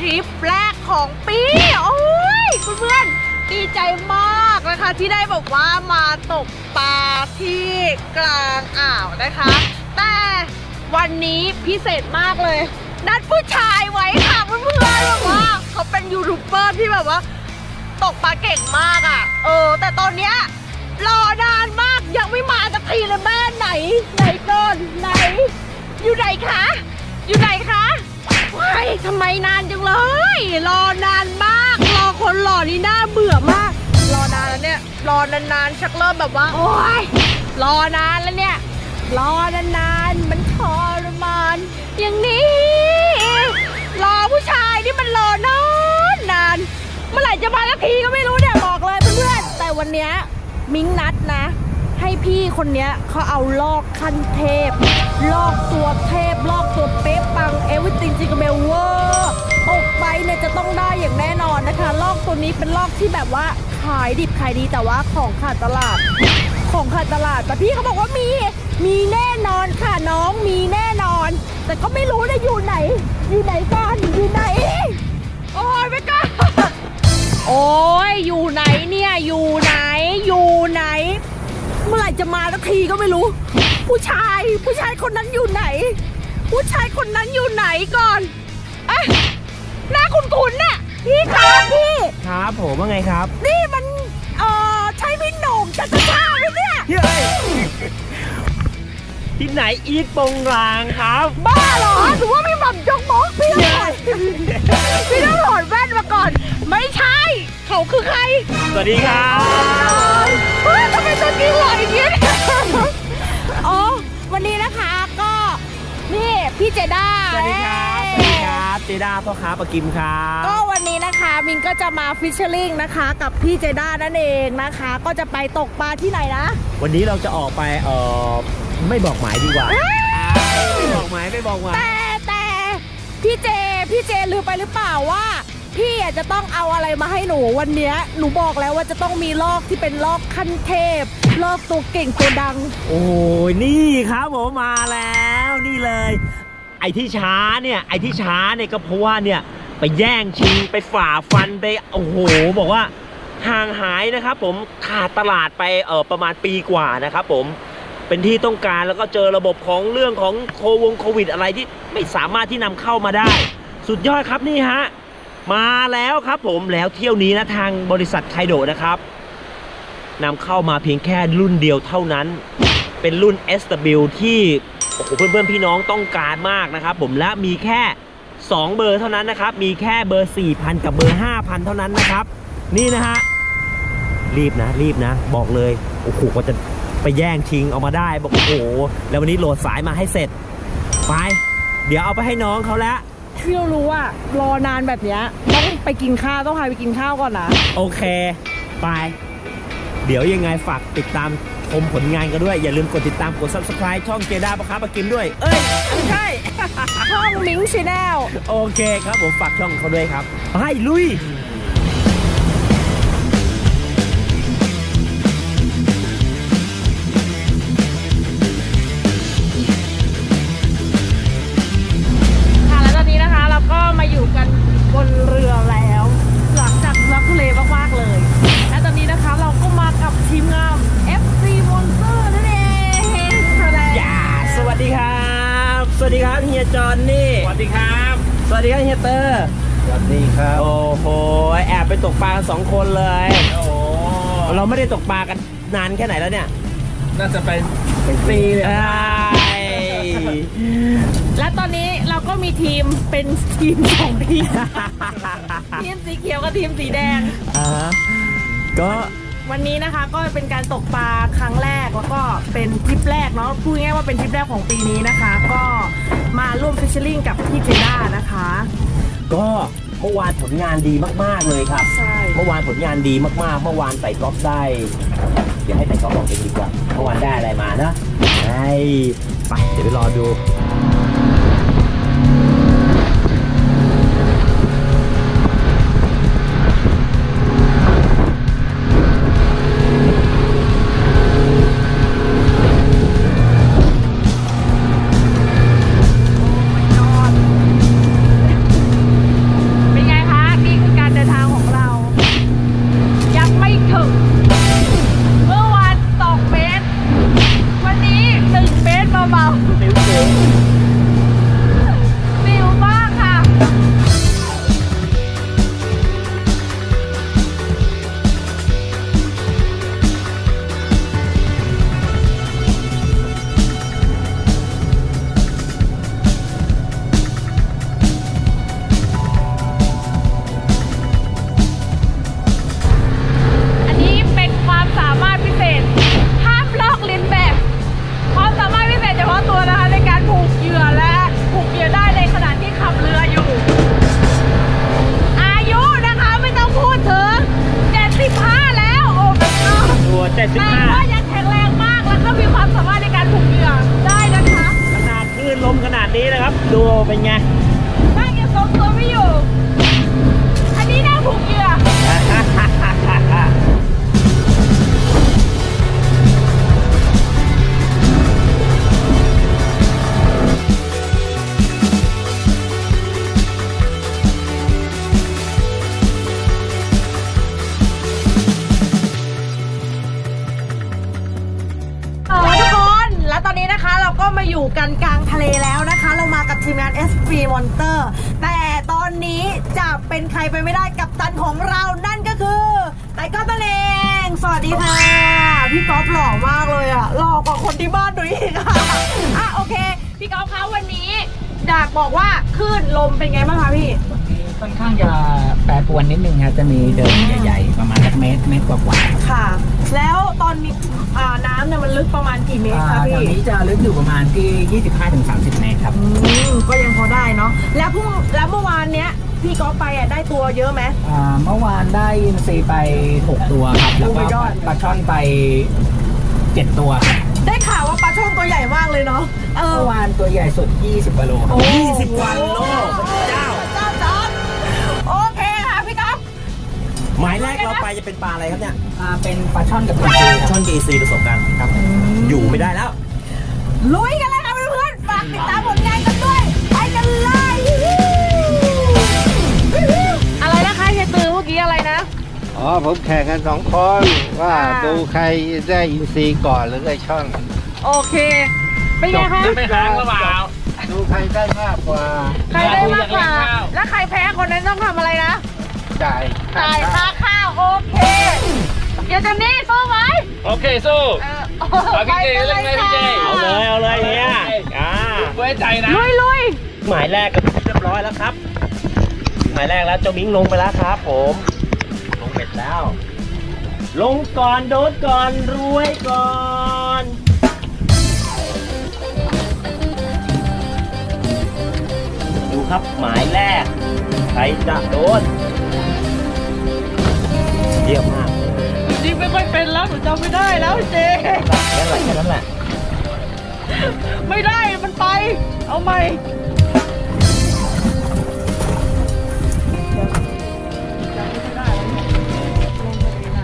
ทริปแรกของปี โอ้ยเพื่อนๆดีใจมากนะคะ ที่ได้บอกว่ามาตกปลาที่กลางอ่าวนะคะ แต่วันนี้พิเศษมากเลย นัดผู้ชายไว้ค่ะเพื่อนๆแบบว่าเขาเป็นยูทูบเบอร์ที่แบบว่า ตกปลาเก่งมากอะ เออ แต่ตอนเนี้ยรอนานมากยังไม่มาสักทีเลยแม่ไหนไหนก่อนไหน อยู่ไหนคะ อยู่ไหนคะ ยทำไมนานจังเลย รอนานมาก รอคนหล่อนี่น่าเบื่อมาก รอนานแล้วเนี่ย รอนานๆชักเริ่มแบบว่า โอ๊ย รอนานแล้วเนี่ย รอนานๆมันทรมาน อย่างนี้ รอผู้ชายนี่มันรอนานนาน เมื่อไหร่จะมาสักทีก็ไม่รู้เนี่ยบอกเลยเพื่อนๆ แต่วันเนี้ยมิ้งนัดนะ ให้พี่คนเนี้ยเขาเอาลอกขั้นเทพ ลอกตัวเทพลอกตัวเป๊ะปังเอวิติงจิกเบลเวอร์ตกไปเนี่ยจะต้องได้อย่างแน่นอนนะคะ ลอกตัวนี้เป็นลอกที่แบบว่าขายดิบขายดีแต่ว่าของขาดตลาด ของขาดตลาดแต่พี่เขาบอกว่ามี มีแน่นอนค่ะน้องมีแน่นอน แต่ก็ไม่รู้นะอยู่ไหน อยู่ไหนก่อนอยู่ไหน โอ้ยไม่กล้าโอ้ยอยู่ไหนเนี่ยอยู่ไหนอยู่ไหน เมื่อไหร่จะมาสักทีก็ไม่รู้ ผู้ชาย ผู้ชายคนนั้นอยู่ไหน ผู้ชายคนนั้นอยู่ไหนก่อนเอ๊ะหน้าคุ้นๆน่ะพี่ครับพี่ครับผมว่าไงครับนี่มันเอ่อใช่พี่โหน่งจัตชาไหมเนี่ยเฮ้ยที่ไหนอีทปงรางครับ บ้าเหรอหรือว่าพี่หม่ำจงบอกพี่ต้องถอดพี่ต้องถอดแว่นมาก่อน ไม่ใช่ เขาคือใครสวัสดีครับเฮ้ยทำไมตัวจริงหล่ออย่างนี้เนี่ย พี่เจด้าสวัสดีครับสวัสดีครับเจด้าพ่อค้าปลากิมครับก็วันนี้นะคะมินก็จะมาฟิชเชอร์ลิงนะคะกับพี่เจด้านั่นเองนะคะ ก็จะไปตกปลาที่ไหนนะวันนี้เราจะออกไปเอ่อไม่บอกหมายดีกว่าไม่บอกหมายไม่บอกหมายแต่แต่พี่เจพี่เจลืมไปหรือเปล่าว่าพี่อะจะต้องเอาอะไรมาให้หนูวันเนี้ยหนูบอกแล้วว่าจะต้องมีลอกที่เป็นลอกขั้นเทพ ลอกตัวเก่งตัวดัง โอ้ยนี่ครับผมมาแล้วนี่เลย ไอ้ที่ช้าเนี่ยไอ้ที่ช้าเนี่ยก็เพราะว่าเนี่ยไปแย่งชิงไปฝ่าฟันไปโอ้โหบอกว่าห่างหายนะครับ ผมขาดตลาดไปเออประมาณปีกว่านะครับ ผมเป็นที่ต้องการแล้วก็เจอระบบของเรื่องของโควงโควิดอะไรที่ไม่สามารถที่นำเข้ามาได้ สุดยอดครับนี่ฮะมาแล้วครับผมแล้วเที่ยวนี้นะทางบริษัทไคโดนะครับนำเข้ามาเพียงแค่รุ่นเดียวเท่านั้น เป็นรุ่น SW ที่ อ้โหเพื่อนๆพี่น้องต้องการมากนะครับ ผมและมีแค่ 2 เบอร์เท่านั้นนะครับ มีแค่เบอร์ 4,000 กับเบอร์ 5,000 เท่านั้นนะครับ นี่นะฮะรีบนะรีบนะ บอกเลยโอ้โหก็จะไปแย่งชิงเอามาได้บอกโอ้โหแล้ววันนี้โหลดสายมาให้เสร็จไปเดี๋ยวเอาไปให้น้องเขาแล้วพี่เรารู้ว่ารอนานแบบเนี้ยต้องไปกินข้าวต้องพาไปกินข้าวก่อนนะ โอเค ไป เดี๋ยวยังไงฝากติดตาม ชมผลงานกันด้วย อย่าลืมกดติดตามกด subscribe ช่องเจด้าปะครับปะกิมด้วย เอ้ยไม่ใช่ ช่องมิงชแนลโอเคครับผมฝากช่องเขาด้วยครับไปลุย ดีครับ โอ้โห แอบไปตกปลากันสองคนเลย โอ้โหเราไม่ได้ตกปลากันนานแค่ไหนแล้วเนี่ย น่าจะไปเป็นปีเลยไอ้และตอนนี้เราก็มีทีมเป็นทีมสองทีม ทีมสีเขียวกับทีมสีแดง อ่าฮะก็วันนี้นะคะก็เป็นการตกปลาครั้งแรกแล้วก็เป็นทริปแรกเนาะพูดง่ายๆว่าเป็นทริปแรกของปีนี้นะคะ ก็มาร่วมฟิชเชอร์ลิงกับพี่เจด้านะคะ ก็ เมื่อวานผลงานดีมาก ๆ เลยครับ ใช่ เมื่อวานผลงานดีมากๆ เมื่อวานใส่กอล์ฟได้ เดี๋ยวให้ใส่กอล์ฟบอกเองดีกว่า เมื่อวานได้อะไรมานะไอ้ไป เดี๋ยวไปรอดู ดีค่ะ พี่ก๊อฟหล่อมากเลยอะหล่อกว่าคนที่บ้านหนูอีกอะอะโอเค พี่ก๊อฟคะวันนี้อยากบอกว่าคลื่นลมเป็นไงบ้างคะพี่ ค่อนข้างจะแปรปรวนนิดนึงครับจะมีเดินใหญ่ ๆ ประมาณสักเมตรเมตรกว่าๆค่ะ แล้วตอนมีอ่าน้ำเนี่ยมันลึกประมาณกี่เมตรอ่าคะแถพี่วนี้จะลึกอยู่ประมาณที่ 25-30 เมตรครับ อืมก็ยังพอได้เนาะแล้วพรุ่งแล้วเมื่อวานเนี้ยพี่ก๊อฟไปอะได้ตัวเยอะไหม อ่าเมื่อวานได้อินซีย์ไป 6 ตัวครับ แล้ว Oh ก็ my god ปลาช่อนไป 7 ตัวครับได้ข่าวว่าปลาช่อนตัวใหญ่มากเลยเนาะเออ เมื่อวานตัวใหญ่สุด 20กิโลครับ 20กว่าโลพระเจ้า หมายแรกเราไปจะเป็นปลาอะไรครับเนี่ยอ่าเป็นปลาช่อนกับอินซีย์คช่รัอบนเจซีผสมกันครับ อยู่ไม่ได้แล้ว ลุยกันเลยค่ะเพื่อนๆฝากติดตามผลงานกันด้วย ไปกันเลยอะไรนะคะเฮียตือเมื่อกี้อะไรนะ อ๋อผมแข่งกันสองคนว่าอ่า ดูใครได้อินซีย์ก่อนหรือไอช่อนโอเค เป็นไงคะ ไม่ค้างหรือเปล่า ดูใครได้มากกว่าใครได้มากกว่าอยากเลี้ยงข้าวแล้วใครแพ้คนนั้นต้องทำอะไรนะจ่ายจ่ายค่าข้าว โอเค เดี๋ยวจะนี่สู้ไหมโอเคสู้เออเอาพี่เจเล่นไหมพี่เจเอาเลยเอาเลยเนี่ยอ่าไว้ใจนะลุยลุยหมายแรกก็เรียบร้อยแล้วครับ หมายแรกแล้วเจ้ามิงลงไปแล้วครับ ผม ลงเบ็ดแล้ว ลงก่อนโดดก่อนรวยก่อนดูครับหมายแรกใครจะโดน เยี่ยมมากจริงไม่ค่อยเป็นแล้วหนูจำไม่ได้แล้วเจแค่นั้นแหละแค่นั้นแหละ ไม่ได้มันไป เอาใหม่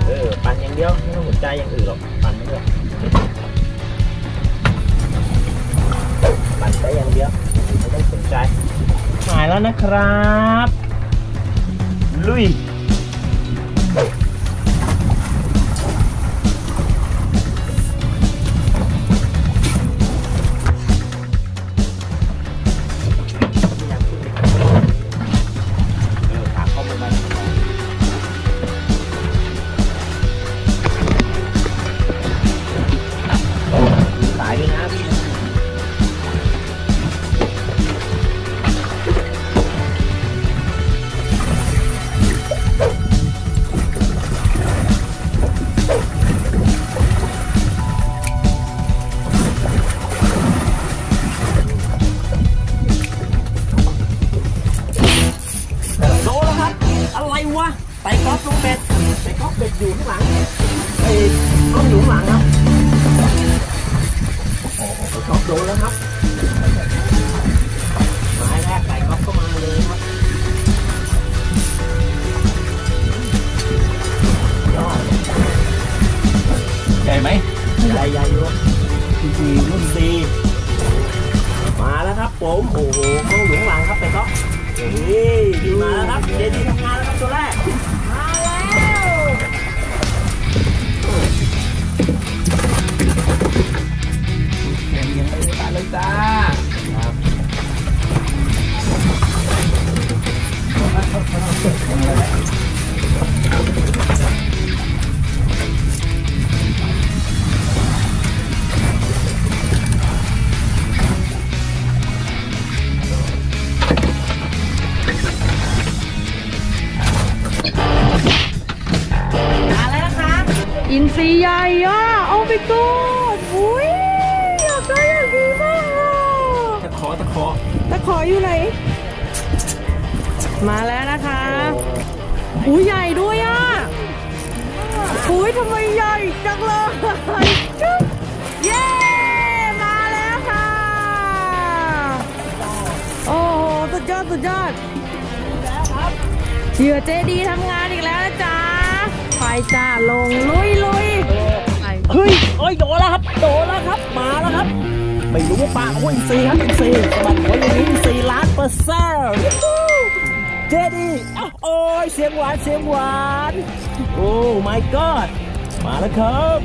เออปั่นอย่างเดียวไม่ต้องสนใจอย่างอื่นหรอกปั่นไม่ได้ปั่นได้อย่างเดียวไม่ต้องสนใจหายแล้วนะครับ ลุย อินซีใหญ่อะโอ้ไปกูอุ้ยอยากได้อย่างนี้มากอะตะขอตะขอตะขออยู่ไหน มาแล้วนะคะ อุ้ยใหญ่ด้วยอะอุ้ยทำไมใหญ่จังเลยจุ๊บเย้มาแล้วค่ะ โอ้โหสุดยอดสุดยอดเหยื่อเจดีทำงานอีกแล้วนะจ๊ะไป จ้าลงลุยลุยเฮ้ยเอ้ยโดนแล้วครับโดนแล้วครับมาแล้วครับ ไม่รู้ว่าปากหุ้นซีครับอินซีสะบัดหัวอย่างนี้อินซีล้านเปอร์เซ็นต์เจดีอ้าวโอ้ยเสียงหวานเสียงหวานโอ้ my god มาแล้วครับ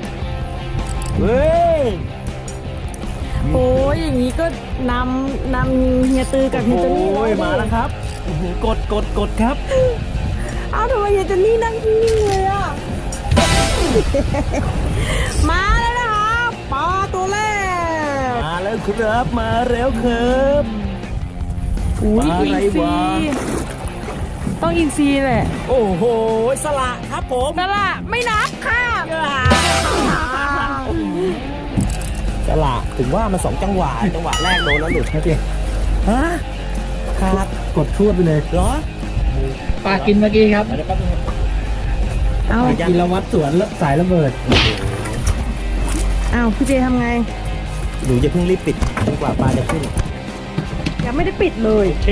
เฮ้ยโอ้ยอย่างนี้ก็นำนำเฮียตือกับเฮียเจนนี่โอ้ยมาแล้วครับอื้อหือกดกดกดครับ เอ้าทำไมเฮียเจนนี่นั่งนิ่งๆเลยอะ มาแล้วนะคะปลาตัวแรกมาแล้วครับมาแล้วครับอุ้ยปลาอะไรอินซีวะต้องอินซีแหละโอ้โหสละครับผมนั่นแหละไม่นับค่ะสละถึงว่ามันสองจังหวะจังหวะแรกโดนแล้วหลุดนะพี่ฮะขาดกดชูดไปเลยเหรอปลากินเมื่อกี้ครับ เดี๋ยวแป๊บนึงครับเอากินละวัดสวนสายระเบิดเอาพี่เจทำไง หนูจะเพิ่งรีบปิดจนกว่าปลาจะขึ้นยังไม่ได้ปิดเลย โอเค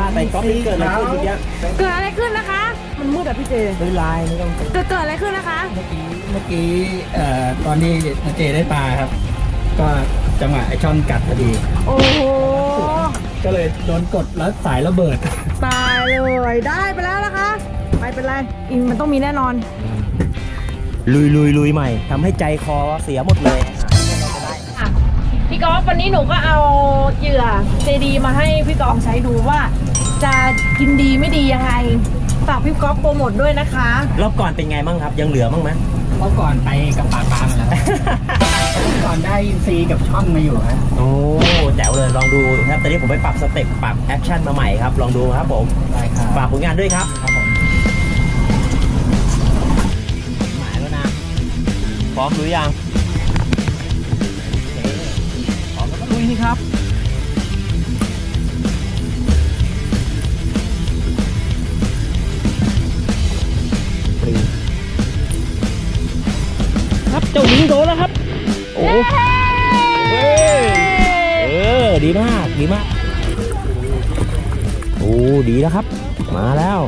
ถ้าไปก๊อปนี่เกิดอะไรขึ้นเมื่อกี้เกิดอะไรขึ้นนะคะ มันมืดอะพี่เจไม่เป็นไรไม่ต้องเกิดเกิดอะไรขึ้นนะคะ เมื่อกี้เมื่อกี้เอ่อตอนที่นาเจได้ปลาครับ ก็จังหวะไอช่อนกัดพอดี โอ้โห ก็เลยโดนกดแล้วสายระเบิด ตายเลย ได้ไปแล้วนะคะ ไม่เป็นไรอินมันต้องมีแน่นอน ลุยลุยลุยใหม่ทำให้ใจคอเสียหมดเลยพี่กอล์ฟวันนี้หนูก็เอาเหยื่อเจดีมาให้พี่กอล์ฟใช้ดูว่า จะกินดีไม่ดียังไงฝากพี่กอล์ฟโปรโมทด้วยนะคะ รอบก่อนเป็นไงบ้างครับ ยังเหลือบ้างไหม เมื่อก่อนไปกับปลาปลามาแล้วเมื่อก่อนได้อินซีกับช่อนมาอยู่ครับโอ้แจ๋วเลยลองดูครับตอนนี้ผมไปปรับสเต็ปปรับแอคชั่นมาใหม่ครับ ลองดูครับผมได้ครับฝากผลงานด้วยครับ ครับผมหม ร้อมหรือยังพร้อมแล้วก็ลุยนี่ครับครับเจ้าหญิงโดนแล้วครับ โอ้เฮ้ยเออ ดีมาก ดีมาก โอ้ ดีแล้วครับ มาแล้ว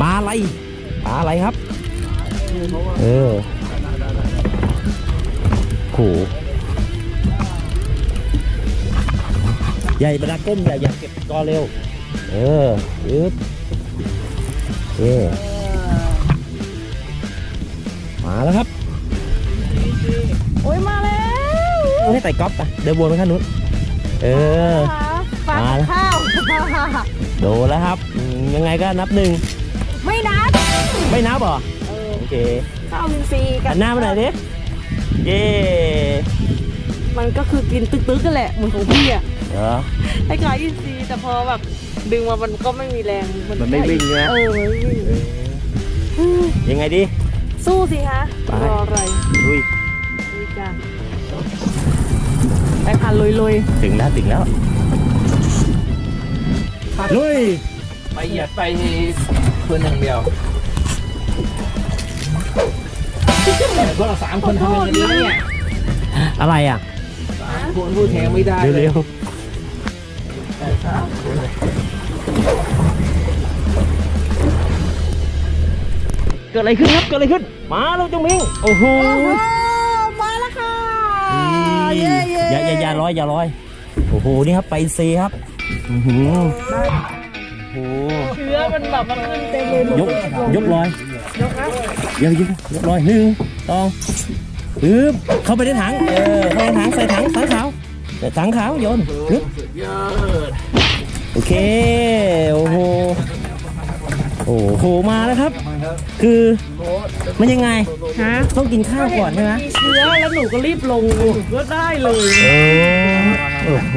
ปลาอะไร ปลาอะไรครับ เออ โหใหญ่เวลาก้มอย่าอย่าเก็บกอเร็ว เออยึบเอมาแล้วครับ โอ้ยมาแล้วให้ไต่ก๊อฟไปเดินวนไปข้างนู้น เออฝากมาแล้วข้าว โดนแล้วครับอืมยังไงก็นับหนึ่ง ไม่นับ ไม่นับเหรอเออโอเค ข้าวอินซีกัหันหน้ามาหน่อยดิ เย่มันก็คือกินตึกๆกันแหละเหมือนของพี่อะเหรอคล้ายๆอินซีแต่พอแบบดึงมามันก็ไม่มีแรงมันไม่วิ่งนะ เออมันไม่วิ่งยังไงดีสู้สิฮะไป รออะไรลุยลุยจ้ะไปค่ะลุยลุยถึงแล้วถึงแล้วลุยไปเหยียดไปเพื่อนอย่างเดียว พวกเราสามคนทำอะไรดีเนี่ยอะไรอะคนพูดแทงไม่ได้เร็วๆเกิดอะไรขึ้นครับเกิดอะไรขึ้น มาแล้วจ้ามิงโอ้โหมาแล้วค่ะเย้อย่าอย่าอย่าลอยอย่าลอย โอ้โหนี่ครับไปซีครับอื้อหือโอ้โหเชื้อมันแบบมันขึ้นเต็มเลยยกยกลอย ยก เยกยกลอยหนึ่งสองปึ๊บเข้าไปในถังเออเข้าไปในถังใส่ถังถังขาวใส่ถังขาวโยนปึ๊บโอเคโอ้โหโอ้โหมาแล้วครับ คือมันยังไงฮะต้องกินข้าวก่อนใช่ไหมเชื้อแล้วหนูก็รีบลงหนูก็ได้เลยโอ้โห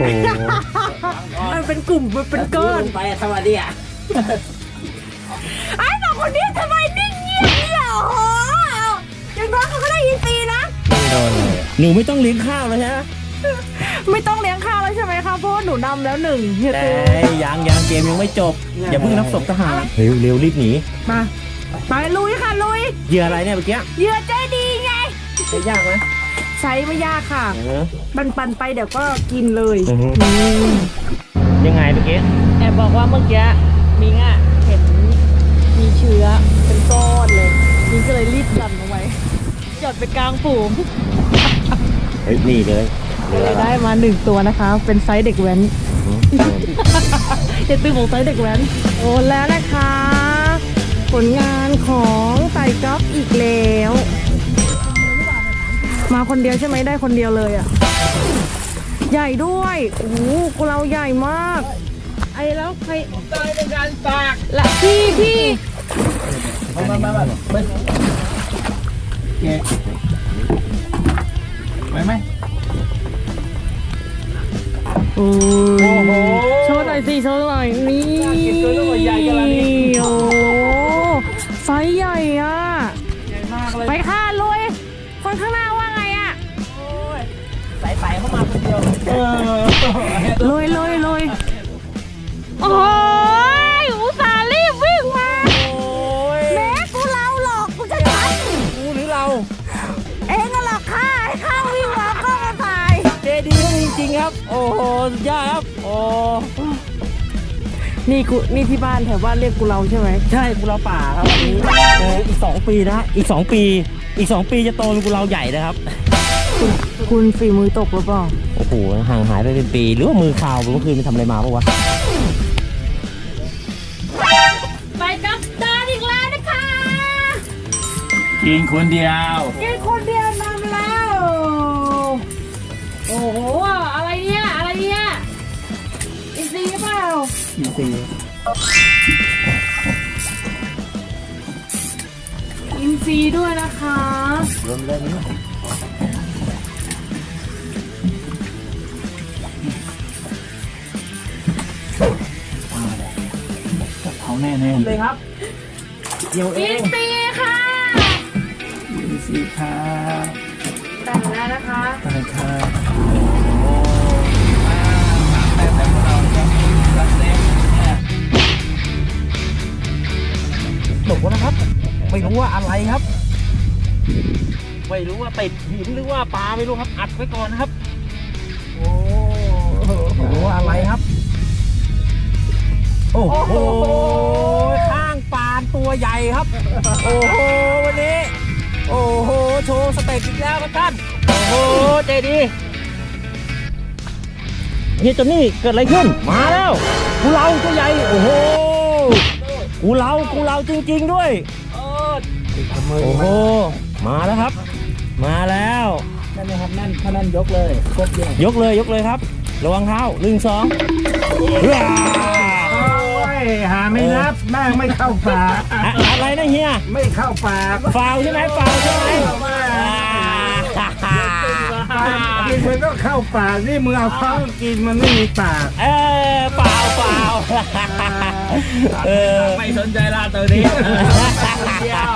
มันเป็นกลุ่มมันเป็นก้อนไปสวัสดีอะ หนูไม่ต้องเลี้ยงข้าวแล้วใช่ไหมไม่ต้องเลี้ยงข้าวแล้วใช่ไหมคะเพราะว่าหนูนำแล้วหนึ่งเฮียแต่ตูยังยังเกมยังไม่จบ อย่าเพิ่งนับศพทหาร เร็วเร็วรีบหนี มาไปลุยค่ะลุยเหยื่ออะไรเนี่ยเมื่อกี้เหยื่อใจดีไงใช้ยากไหมใช้ไม่ยากค่ะ เออปันปันๆไปเดี๋ยวก็กินเลยอือฮึอืมยังไงเมื่อกี้แอบบอกว่าเมื่อกี้มิงอะเห็นมีเชื้อเป็นก้อนเลยมิงก็เลยรีบดันลงไปหยอ ดไปกลางฝูงเฮ้ยนี่เลยเลยได้มาหนึ่งตัวนะคะ เป็นไซส์เด็กแว้นอืมจะตื้อของไซส์เด็กแว้นโอนแล้วนะคะ ผลงานของไต่ก๊อฟอีกแล้วมามาคนเดียวใช่ไหมได้คนเดียวเลยอะ ใหญ่ด้วยโอ้โหกูเราใหญ่มาก ไอ้แล้วใครตายในการปากละพี่พี่มามามา มาเบิ้ลเก๊ไปไหมโอ้โอ้โห โชว์หน่อยสิโชว์หน่อยนี่น่ากินตัวลูกใหญ่ขนาดนี้โอ้ไซส์ใหญ่อะ ใหญ่มากเลยไปค่ะลุยคนข้างหน้าว่าไงอะใส่ใส่เข้ามาคนเดียว เออ ลุยลุย สุดยอดครับโอ้นี่กูนี่ที่บ้านแถวบ้านเรียกกูเราใช่ไหมใช่กุเราป่าครับอันนี้เอออีกสองปีนะอีกสองปี อีกสองปีจะโตเป็นกุเราใหญ่นะครับ คุณฝีมือตกหรือเปล่าโอ้โหห่างหายไปเป็นปีหรือว่ามือข่าวเมื่อคืนไปทำอะไรมาปะวะไปกับตาอีกแล้วนะคะกินคนเดียวแค่คนเดีย สีอินซีด้วยนะคะ รวมเลยนี่เขาแน่แน่เลยครับเดี๋ยวเออินงซีค่ะกินสีครับแต่งแล้วนะคะไปครั ตกแล้วนะครับ ไม่รู้ว่าอะไรครับ ไม่รู้ว่าติดหินหรือว่าปลาไม่รู้ครับอัดไว้ก่อนนะครับ โอ้โหอะไรครับ โอ้โหข้างปานตัวใหญ่ครับ โอ้โหวันนี้ โอ้โหโชว์สเต็ปอีกแล้วครับท่านโอ้โหเจดีเฮียจอนนี่เกิดอะไรขึ้นมาแล้วกูเราตัวใหญ่โอ้โห กูเรากูเราจริง ๆ ด้วยโอ้โหมาแล้วครับ มาแล้วนั่นนะครับนั่นถ้านั่นยกเลยโคตรใหญ่ยกเลยยกเลยครับ ระวังเท้าหนึ่งสองว้าโอ้ยหาไม่นับแม่งไม่เข้าปากอะอะไรนะเฮียไม่เข้าปากฟาวใช่ไหมฟาวใช่ไหมอ่ากินมันก็เข้าปากนี่มึงเอาเข้ากินมันไม่มีปากเออ เปล่าเปล่าเออไม่สนใจลาตัวนี้เดียว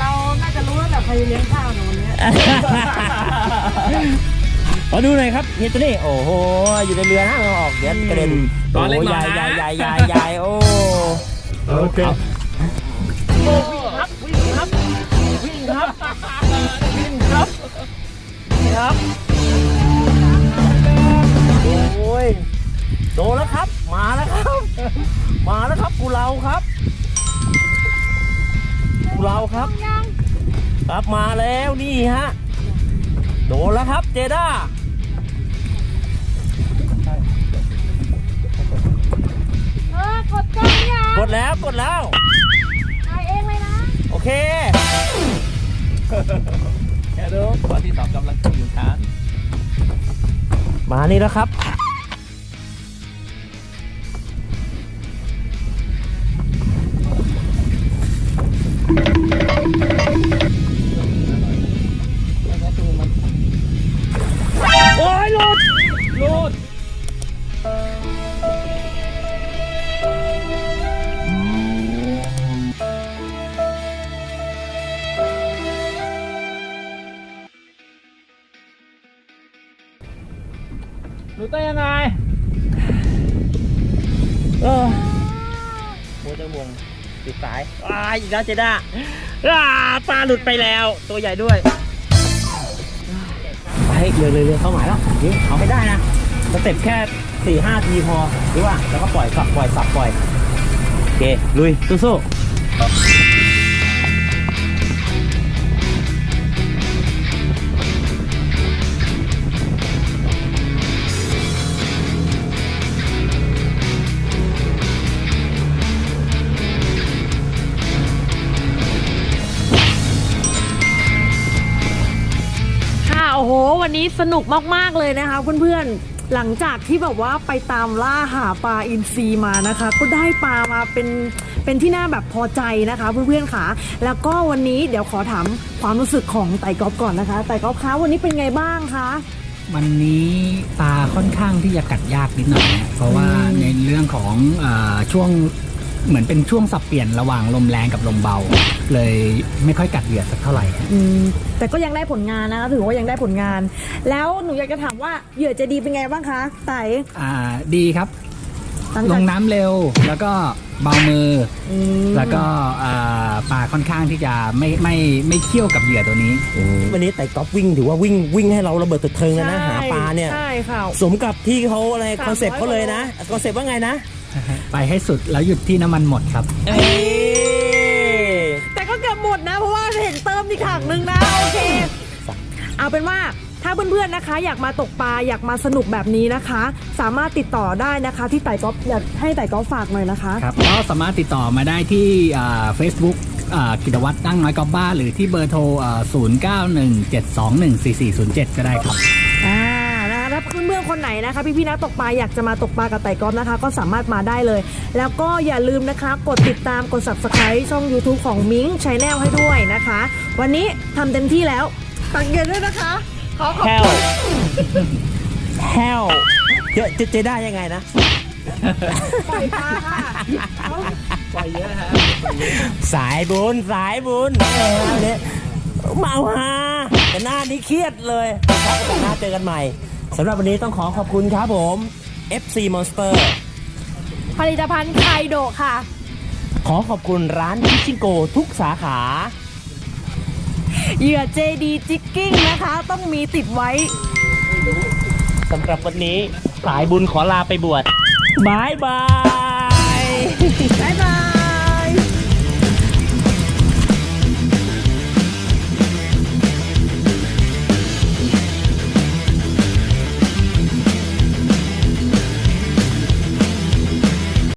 เราน่าจะรู้แล้วแต่ใครเลี้ยงข้าวหนูเนี้ยขอดูหน่อยครับเฮียตัวนี้โอ้โหอยู่ในเรือนะเอาออกเดี๋ยวกระเด็นตอนเล็กโอ้หน่ใหอญ่ยใหญ่นะใหญ่ใหญ่ใหญ่โอ้โอเคครับวิ่งครับวิ่งครับวิ่งครับนี่ครับโอ้ ยโดนแล้วครับ มาแล้วครับ มาแล้วครับกูเราครับกูเราครับ ครับมาแล้วนี่ฮะโดนแล้วครับเจด้าเออกดจังยังกดแล้วกดแล้วถ่ายเองเลยนะ โอเคแค่ดูตัวที่สองกำลังขึ้นอยู่ครับมานี่แล้วครับ รู้ได้ยังไงเออมัวจะวงติดสายอ้ายอีกแล้วเจด้าอ่าปลาหลุดไปแล้ว ตัวใหญ่ด้วย ไปเรือเรือเรือเข้าหมายแล้วนี่เอาไม่ได้นะสเต็ปแค่สี่ห้าทีพอหรือว่า แล้วก็ปล่อยสับปล่อยสับปล่อย โอเค ลุยสู้ๆ นี้สนุกมากๆเลยนะคะเพื่อนๆ หลังจากที่แบบว่าไปตามล่าหาปลาอินทรีมานะคะ ก็ได้ปลามาเป็นเป็นที่น่าแบบพอใจนะคะเพื่อนๆค่ะ แล้วก็วันนี้เดี๋ยวขอถามความรู้สึกของไต่กอล์ฟก่อนนะคะไต่กอล์ฟคะวันนี้เป็นไงบ้างคะวันนี้ปลาค่อนข้างที่จะกัดยากนิดหน่อยนะเพราะว่าในเรื่องของเออช่วง เหมือนเป็นช่วงสับเปลี่ยนระหว่างลมแรงกับลมเบา เลยไม่ค่อยกัดเหยื่อสักเท่าไหร่ อืมแต่ก็ยังได้ผลงานนะคะถือว่ายังได้ผลงาน แล้วหนูอยากจะถามว่าเหยื่อจะดีเป็นไงบ้างคะไต่อ่าดีครับ หลังลจากงน้ำเร็วแล้วก็เบามืออืมแล้วก็อ่าปลาค่อนข้างที่จะไม่ไม่ไม่เคี่ยวกับเหยื่อตัวนี้ วันนี้แต่ก๊อฟวิ่งถือว่าวิ่งวิ่งให้เราระเบิดตึกเทิงเลยนะใช่หาปลาเนี่ย ใช่ค่ะ สมกับที่เขาอะไร300คอนเซปต์เขาเลยนะคอนเซปต์ว่าไงนะ ไปให้สุดแล้วหยุดที่น้ำมันหมดครับเอ้ยแต่ก็เกือบหมดนะ เพราะว่าเห็นเติมที่ถังนึงนะ โอเค เอาเป็นว่าถ้าเพื่อนๆนะคะ อยากมาตกปลาอยากมาสนุกแบบนี้นะคะ สามารถติดต่อได้นะคะที่ไต่กอล์ฟอยากให้ไต่กอล์ฟฝากหน่อยนะคะ ครับก็สามารถติดต่อมาได้ที่เฟซบุ๊กกิตวัตรตั้งน้อยกอบบ้า หรือที่เบอร์โทร 091 721 4407 ก็ได้ครับอ่านะคะถ้า เพื่อนๆคนไหนนะคะ พี่ๆนักตกปลาอยากจะมาตกปลากับไต่กอล์ฟนะคะ ก็สามารถมาได้เลย แล้วก็อย่าลืมนะคะ กดติดตามกด subscribe ช่อง YouTube ของมิงช n แนลให้ด้วยนะคะ วันนี้ทำเต็มที่แล้วตังเงินด้วยนะคะ ขอขอบแฮลแฮลเจอจะจะได้ยังไงนะ ปล่อยปลาค่ะปล่อยเยอะฮะสายบุญสายบุญเออวันนี้มาเอาฮาแต่หน้านี้เครียดเลยครับแต่หน้าเจอกันใหม่ สำหรับวันนี้ต้องขอขอบคุณครับผม FC Monster ผลิตภัณฑ์ไคโดะค่ะ ขอขอบคุณร้านพิชิงโกทุกสาขา เหยื่อ JD Jigging นะคะ ต้องมีติดไว้ สำหรับวันนี้สายบุญขอลาไปบวชบายบาย